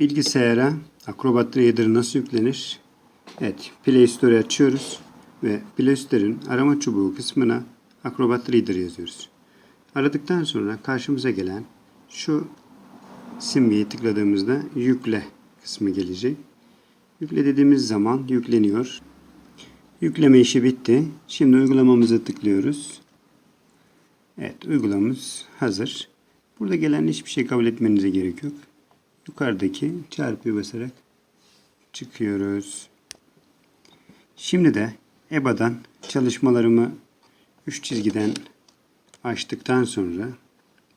Bilgisayara Acrobat Reader nasıl yüklenir? Evet, Play Store açıyoruz ve Play Store'ın arama çubuğu kısmına Acrobat Reader yazıyoruz. Aradıktan sonra karşımıza gelen şu simgeyi tıkladığımızda yükle kısmı gelecek. Yükle dediğimiz zaman yükleniyor. Yükleme işi bitti. Şimdi uygulamamıza tıklıyoruz. Evet, uygulamamız hazır. Burada gelen hiçbir şey kabul etmenize gerek yok. Yukarıdaki çarpıya basarak çıkıyoruz. Şimdi de EBA'dan çalışmalarımı 3 çizgiden açtıktan sonra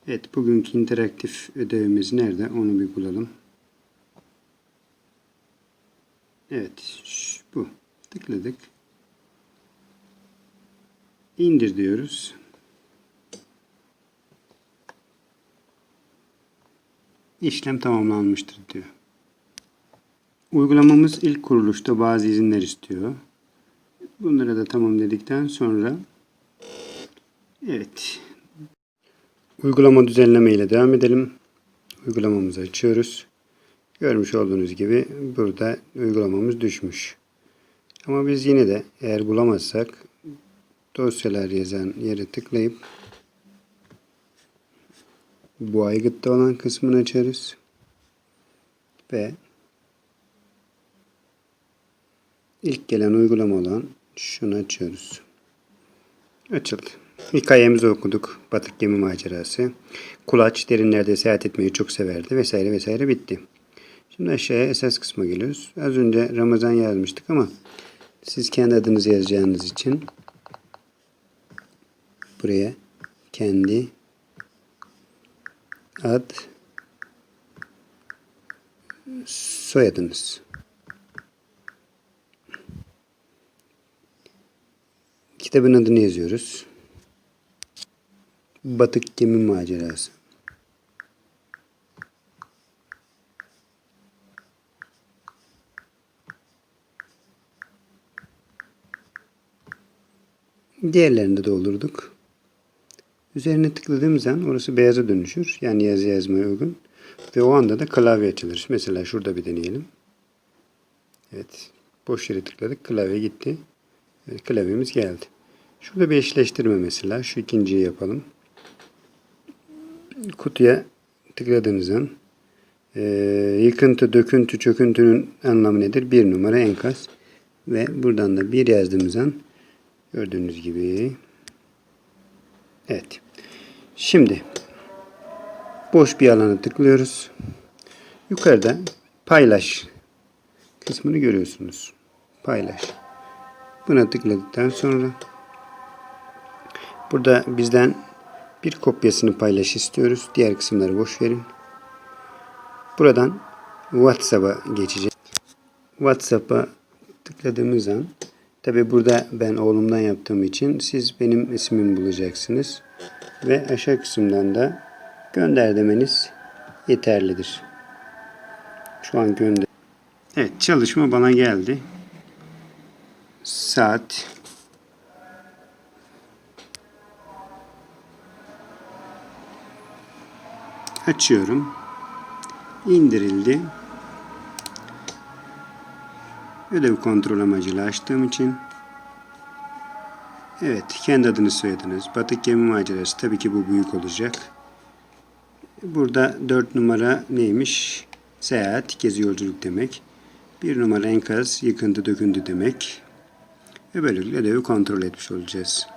evet bugünkü interaktif ödevimiz nerede onu bir bulalım. Evet bu. Tıkladık. İndir diyoruz. İşlem tamamlanmıştır diyor. Uygulamamız ilk kuruluşta bazı izinler istiyor. Bunları da tamam dedikten sonra evet uygulama düzenleme ile devam edelim. Uygulamamızı açıyoruz. Görmüş olduğunuz gibi burada uygulamamız düşmüş. Ama biz yine de eğer bulamazsak dosyalar yazan yere tıklayıp bu aygıtta olan kısmını açarız. Ve ilk gelen uygulama olan şunu açıyoruz. Açıldı. Hikayemizi okuduk. Batık gemi macerası. Kulaç derinlerde seyahat etmeyi çok severdi vesaire vesaire bitti. Şimdi aşağıya esas kısma geliyoruz. Az önce Ramazan yazmıştık ama siz kendi adınızı yazacağınız için buraya kendi ad soyadınız. Kitabın adını yazıyoruz. Batık Gemi Macerası. Diğerlerini de doldurduk. Üzerine tıkladığımız an orası beyaza dönüşür. Yani yazı yazmaya uygun. Ve o anda da klavye açılır. Mesela şurada bir deneyelim. Evet. Boş yere tıkladık. Klavye gitti. Evet, klavyemiz geldi. Şurada bir eşleştirme mesela. Şu ikinciyi yapalım. Kutuya tıkladığınız an e, yıkıntı, döküntü, çöküntünün anlamı nedir? Bir numara enkaz. Ve buradan da bir yazdığımız an gördüğünüz gibi Evet. Şimdi boş bir alana tıklıyoruz. Yukarıda paylaş kısmını görüyorsunuz. Paylaş. Buna tıkladıktan sonra burada bizden bir kopyasını paylaş istiyoruz. Diğer kısımları boş verin. Buradan WhatsApp'a geçeceğiz. WhatsApp'a tıkladığımız an tabi burada ben oğlumdan yaptığım için siz benim ismimi bulacaksınız. Ve aşağı kısımdan da gönder demeniz yeterlidir. Şu an gönder. Evet çalışma bana geldi. Saat açıyorum. İndirildi. Ödev kontrol amacıyla açtığım için Evet, kendi adını soyadınız. Batık gemi macerası. Tabii ki bu büyük olacak. Burada 4 numara neymiş? Seyahat, gezi yolculuk demek. 1 numara enkaz, yıkıntı, döküntü demek. Ve böylelikle ödevi kontrol etmiş olacağız.